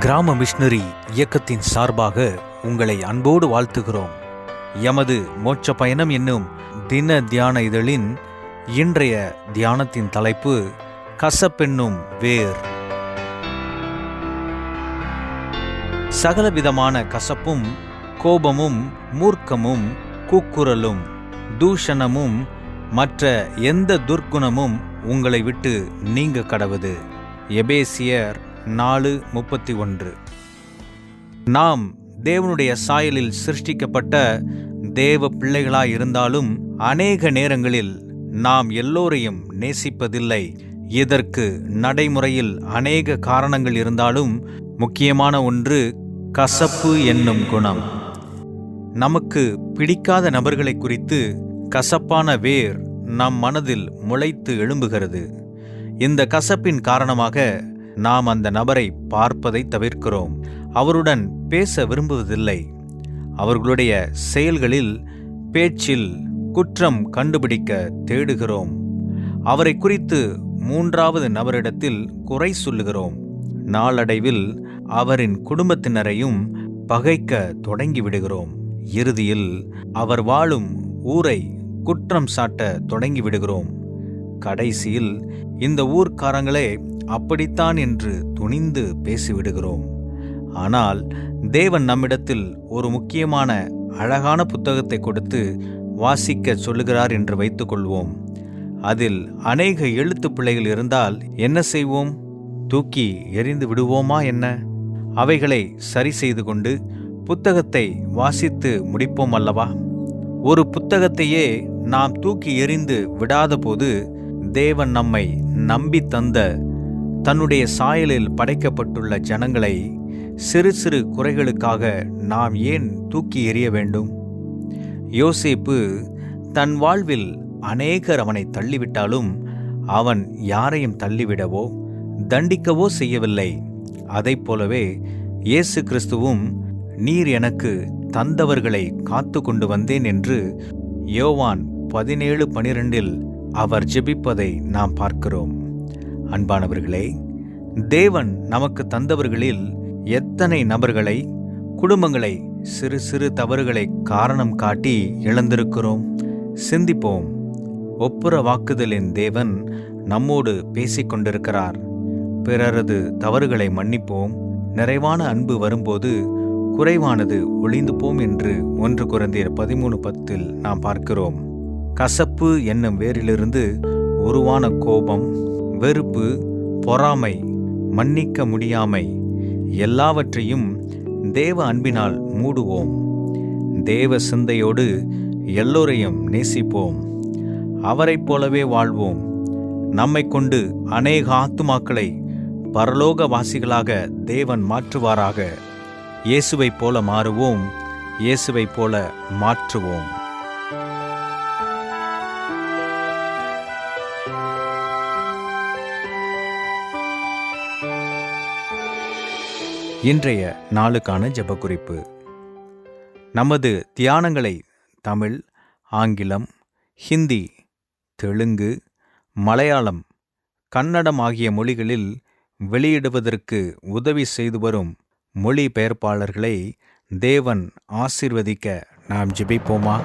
கிராம மிஷினரி இயக்கத்தின் சார்பாக உங்களை அன்போடு வாழ்த்துகிறோம். எமது மோட்ச பயணம் என்னும் தின தியான இதழின் இன்றைய தியானத்தின் தலைப்பு கசப்பென்னும் வேர். சகலவிதமான கசப்பும் கோபமும் மூர்க்கமும் கூக்குரலும் தூஷணமும் மற்ற எந்த துர்க்குணமும் உங்களை விட்டு நீங்க கடவுது. எபேசியர் நாலு முப்பத்தி ஒன்று. நாம் தேவனுடைய சாயலில் சிருஷ்டிக்கப்பட்ட தேவ பிள்ளைகளாயிருந்தாலும் அநேக நேரங்களில் நாம் எல்லோரையும் நேசிப்பதில்லை. இதற்கு நடைமுறையில் அநேக காரணங்கள் இருந்தாலும் முக்கியமான ஒன்று கசப்பு என்னும் குணம். நமக்கு பிடிக்காத நபர்களை குறித்து கசப்பான வேர் நம் மனதில் முளைத்து எழும்புகிறது. இந்த கசப்பின் காரணமாக நாம் அந்த நபரை பார்ப்பதை தவிர்க்கிறோம். அவருடன் பேச விரும்புவதில்லை. அவர்களுடைய செயல்களில் பேச்சில் குற்றம் கண்டுபிடிக்க தேடுகிறோம். அவரை குறித்து மூன்றாவது நபரிடத்தில் குறை சொல்லுகிறோம். நாளடைவில் அவரின் குடும்பத்தினரையும் பகைக்க தொடங்கிவிடுகிறோம். இறுதியில் அவர் வாழும் ஊரை குற்றம் சாட்ட தொடங்கிவிடுகிறோம். கடைசியில் இந்த ஊர்க்காரங்களே அப்படித்தான் என்று துணிந்து பேசிவிடுகிறோம். ஆனால் தேவன் நம்மிடத்தில் ஒரு முக்கியமான அழகான புத்தகத்தை கொடுத்து வாசிக்க சொல்லுகிறார் என்று வைத்துக்கொள்வோம். அதில் அநேக எழுத்து பிள்ளைகள் இருந்தால் என்ன செய்வோம்? தூக்கி எறிந்து விடுவோமா என்ன? அவைகளை சரி செய்து கொண்டு புத்தகத்தை வாசித்து முடிப்போம் அல்லவா? ஒரு புத்தகத்தையே நாம் தூக்கி எறிந்து விடாதபோது தேவன் நம்மை நம்பி தந்த தன்னுடைய சாயலில் படைக்கப்பட்டுள்ள ஜனங்களை சிறு சிறு குறைகளுக்காக நாம் ஏன் தூக்கி எறிய வேண்டும்? யோசிப்பு தன் வாழ்வில் அநேகர் அவனை தள்ளிவிட்டாலும் அவன் யாரையும் தள்ளிவிடவோ தண்டிக்கவோ செய்யவில்லை. அதைப் போலவே இயேசு கிறிஸ்துவும் நீர் எனக்கு தந்தவர்களை காத்து கொண்டு வந்தேன் என்று யோவான் பதினேழு பனிரெண்டில் அவர் ஜெபிப்பதை நாம் பார்க்கிறோம். அன்பானவர்களே தேவன் நமக்கு தந்தவர்களில் எத்தனை நபர்களை குடும்பங்களை சிறு சிறு தவறுகளை காரணம் காட்டி இழந்திருக்கிறோம்? சிந்திப்போம். ஒப்புர வாக்குதலின் தேவன் நம்மோடு பேசிக்கொண்டிருக்கிறார். பிறரது தவறுகளை மன்னிப்போம். நிறைவான அன்பு வரும்போது குறைவானது ஒளிந்து போம் என்று ஒன்று குறைந்தீர் பதிமூணு பத்தில் நாம் பார்க்கிறோம். கசப்பு என்னும் வேரிலிருந்து உருவான கோபம் வெறுப்பு பொறாமை மன்னிக்க முடியாமை எல்லாவற்றையும் தேவ அன்பினால் மூடுவோம். தேவ சிந்தையோடு எல்லோரையும் நேசிப்போம். அவரைப் போலவே வாழ்வோம். நம்மை கொண்டு அநேக ஆத்துமாக்களை பரலோகவாசிகளாக தேவன் மாற்றுவாராக. இயேசுவைப் போல மாறுவோம். இயேசுவைப் போல மாற்றுவோம். இன்றைய நாளுக்கான ஜெபக்குறிப்பு. நமது தியானங்களை தமிழ் ஆங்கிலம் ஹிந்தி தெலுங்கு மலையாளம் கன்னடம் ஆகிய மொழிகளில் வெளியிடுவதற்கு உதவி செய்து வரும் மொழி பெயர்ப்பாளர்களை தேவன் ஆசிர்வதிக்க நாம் ஜெபிப்போமா?